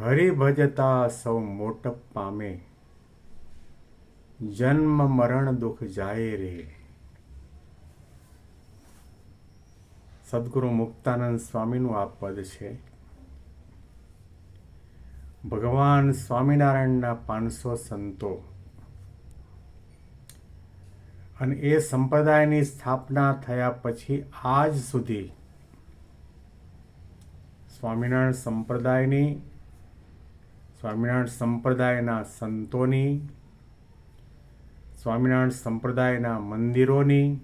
હરિભજતા સૌ મોટપ પામે. જન્મ મરણ દુઃખ જાય રે. સદગુરુ મુક્તાનંદ સ્વામીનું આ પદ છે. ભગવાન સ્વામિનારાયણના પાંચસો સંતો. અને એ સંપ્રદાયની સ્થાપના થયા પછી આજ સુધી સ્વામિનારાયણ સંપ્રદાયની સ્વામિનારાયણ સંપ્રદાયના સંતોની, સ્વામિનારાયણ સંપ્રદાયના મંદિરોની,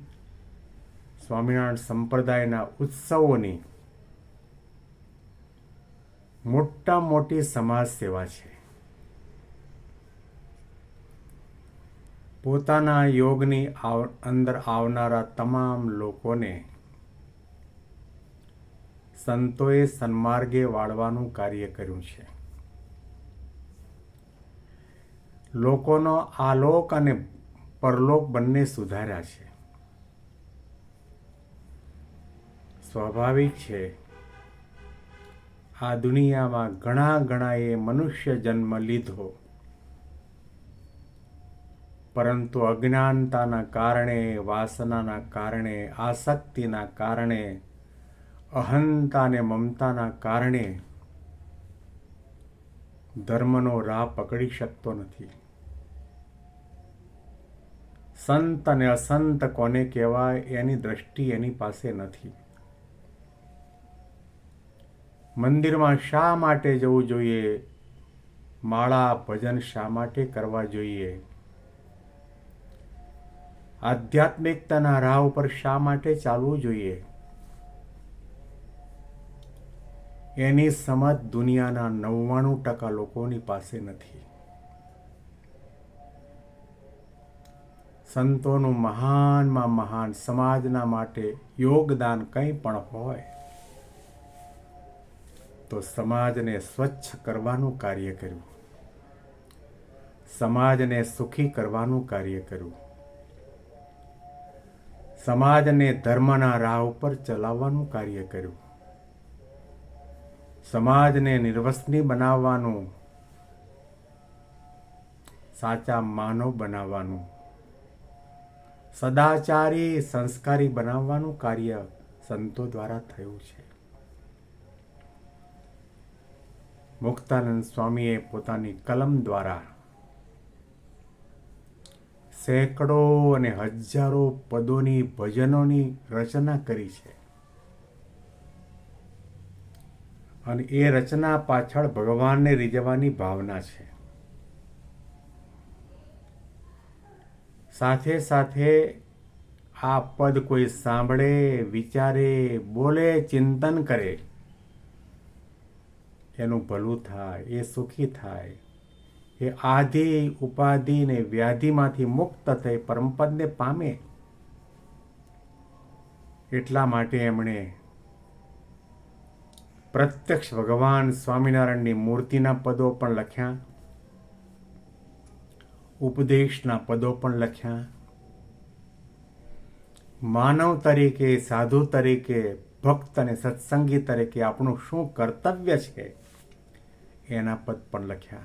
સ્વામિનારાયણ સંપ્રદાયના ઉત્સવોની મોટા મોટી સમાજ સેવા છે. પોતાના યોગની અંદર આવનારા તમામ લોકોને સંતોએ સન્માર્ગે વાળવાનું કાર્ય કર્યું છે. લોકોનો આલોક અને પરલોક બંને સુધાર્યા છે. સ્વાભાવિક છે, આ દુનિયામાં ઘણા ઘણાએ મનુષ્ય જન્મ લીધો. પરંતુ અજ્ઞાનતાના કારણે, વાસનાના કારણે, આસક્તિના કારણે અહંતા અને મમતાના કારણે ધર્મનો રાહ પકડી શકતો નથી. સંત અને અસંત કોને કહેવાય એની દ્રષ્ટિ એની પાસે નથી. મંદિરમાં શા માટે જવું જોઈએ? માળા ભજન શા માટે કરવા જોઈએ? આધ્યાત્મિકતાના રાહ ઉપર શા માટે ચાલવું જોઈએ? એની સમજ દુનિયાના નવ્વાણું ટકા લોકોની પાસે નથી. સંતોનું મહાનમાં મહાન સમાજના માટે યોગદાન કંઈ પણ હોય, તો સમાજને સ્વચ્છ કરવાનું કાર્ય કર્યું. સમાજને સુખી કરવાનું કાર્ય કર્યું. સમાજને ધર્મના રાહ ઉપર ચલાવવાનું કાર્ય કર્યું. સમાજને નિર્વસની બનાવવાનું, સાચા માનવ બનાવવાનું, સદાચારી સંસ્કારી બનાવવાનું કાર્ય સંતો દ્વારા થયું છે. મુક્તાનંદ સ્વામીએ પોતાની કલમ દ્વારા સેંકડો અને હજારો પદોની ભજનોની રચના કરી છે. અને એ રચના પાછળ ભગવાનને રીઝવાની ભાવના છે. સાથે સાથે આ પદ કોઈ સાંભળે, વિચારે, બોલે, ચિંતન કરે, એનું ભલું થાય, એ સુખી થાય, એ આધિ, ઉપાધિ ને વ્યાધિમાંથી મુક્ત થઈ પરમપદને પામે, એટલા માટે એમણે પ્રત્યક્ષ ભગવાન સ્વામિનારાયણની મૂર્તિના પદો પણ લખ્યા. ઉપદેશના પદો પણ લખ્યા. માનવ તરીકે, સાધુ તરીકે, ભક્ત અને સત્સંગી તરીકે આપણું શું કર્તવ્ય છે? એના પદ પણ લખ્યા.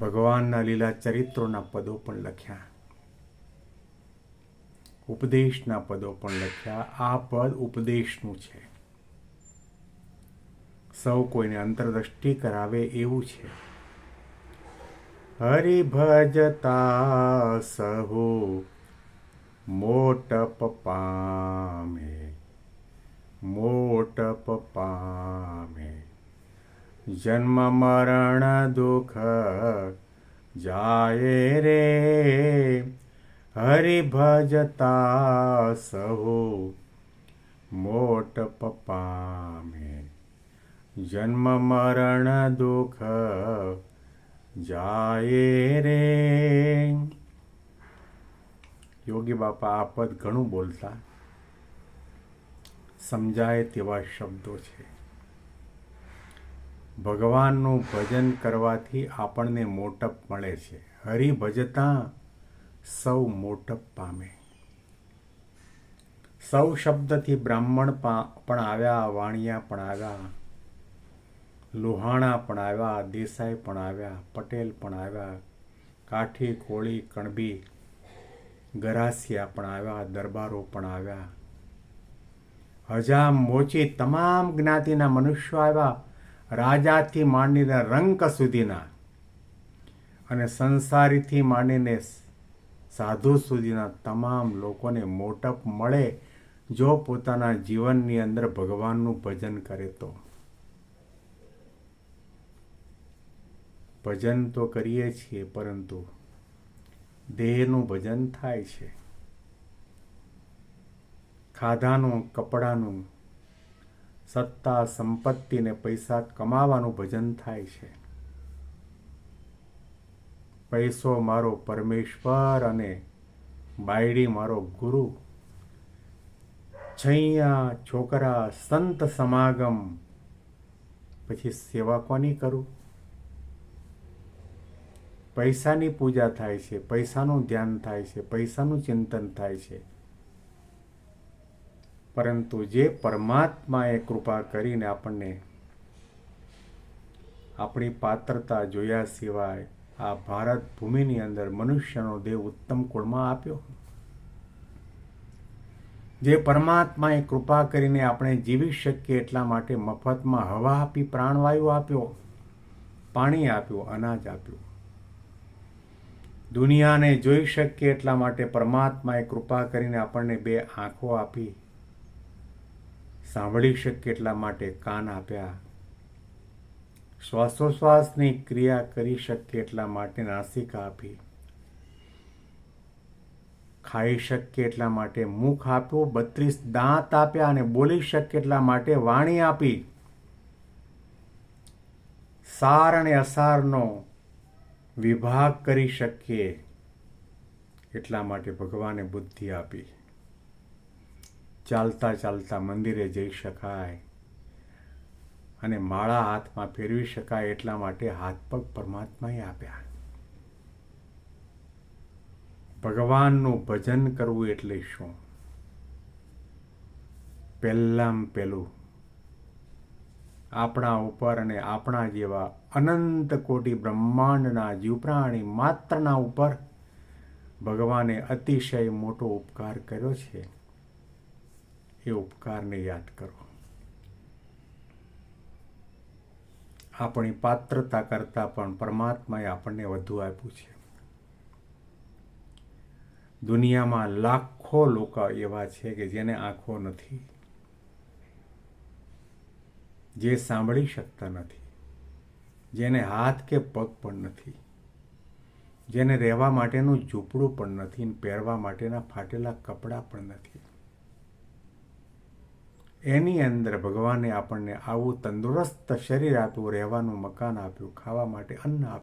ભગવાનના લીલા ચરિત્રોના પદો પણ લખ્યા. ઉપદેશના પદો પણ લખ્યા. આ પદ ઉપદેશનું છે. સૌ કોઈને અંતરદ્રષ્ટિ કરાવે એવું છે. હરિભજતા સહુ મોટપ પામે મોટપ પામે. જન્મ મરણ દુઃખ જાય રે. હરિભજતા સહુ મોટપ પામે. જન્મ મરણ દુઃખ જાય રે. યોગી બાપા, આ પદ ઘણું બોલતા. સમજાય તેવા શબ્દો છે. ભગવાનનું ભજન કરવાથી આપણને મોટપ મળે છે. હરિ ભજતા સૌ મોટપ પામે. સૌ શબ્દથી બ્રાહ્મણ પણ આવ્યા, વાણિયા પણ આવ્યા. લોહાણા પણ આવ્યા, દેસાઈ પણ આવ્યા, પટેલ પણ આવ્યા, કાઠી, કોળી, કણબી, ગરાસિયા પણ આવ્યા, દરબારો પણ આવ્યા. હજામ મોચી તમામ જ્ઞાતિના મનુષ્યો આવ્યા, રાજાથી માંડીને રંક સુધીના અને સંસારીથી માંડીને સાધુ સુધીના તમામ લોકોને મોટપ મળે, જો પોતાના જીવનની અંદર ભગવાનનું ભજન કરે તો. ભજન તો કરીએ છીએ, પરંતુ દેહનું ભજન થાય છે. ખાધાનું, કપડાનું, સત્તા સંપત્તિ ને પૈસા કમાવાનું ભજન થાય છે. પૈસો મારો પરમેશ્વર અને બાયડી મારો ગુરુ. છૈયા, છોકરા, સંત સમાગમ. પછી સેવા કોની કરું? પૈસાની પૂજા થાય છે, પૈસાનું ધ્યાન થાય છે, પૈસાનું ચિંતન થાય છે. પરંતુ જે પરમાત્માએ કૃપા કરીને આપણને આપણી પાત્રતા જોયા સિવાય આ ભારત ભૂમિની અંદર મનુષ્યનો દેહ ઉત્તમ કુળમાં આપ્યો. જે પરમાત્માએ કૃપા કરીને આપણે જીવી શકીએ એટલા માટે મફતમાં હવા આપી, પ્રાણવાયુ આપ્યો, પાણી આપ્યું, અનાજ આપ્યું. દુનિયાને જોઈ શકીએ એટલા માટે પરમાત્માએ કૃપા કરીને આપણને બે આંખો આપી સાંભળી શકીએ એટલા માટે કાન આપ્યા. શ્વાસોશ્વાસની ક્રિયા કરી શકીએ એટલા માટે નાસિકા આપી. ખાઈ શકીએ એટલા માટે મુખ આપ્યું, બત્રીસ દાંત આપ્યા અને બોલી શકીએ એટલા માટે વાણી આપી. સાર અને અસારનો વિભાગ કરી શકીએ એટલા માટે ભગવાને બુદ્ધિ આપી. ચાલતા ચાલતા મંદિરે જઈ શકાય અને માળા હાથમાં ફેરવી શકાય એટલા માટે હાથ પગ પરમાત્માએ આપ્યા. ભગવાનનું ભજન કરવું એટલે શું? પહેલામ પહેલું આપણા ઉપર અને આપણા જેવા અનંત કોટી બ્રહ્માંડના જીવપ્રાણી માત્રના ઉપર ભગવાને અતિશય મોટો ઉપકાર કર્યો છે. એ ઉપકારને યાદ કરો. આપણી પાત્રતા કરતાં પણ પરમાત્માએ આપણને વધુ આપ્યું છે. દુનિયામાં લાખો લોકો એવા છે કે જેને આંખો નથી. જે સાંભળી શકતા નથી, જેને હાથ કે પગ પણ નથી, જેને રહેવા માટેનું ઝૂંપડું પણ નથી પહેરવા માટેના ફાટેલા કપડાં પણ નથી. એની અંદર ભગવાને આપણને આવું તંદુરસ્ત શરીર આપ્યું, રહેવાનું મકાન આપ્યું, ખાવા માટે અન્ન આપ્યું.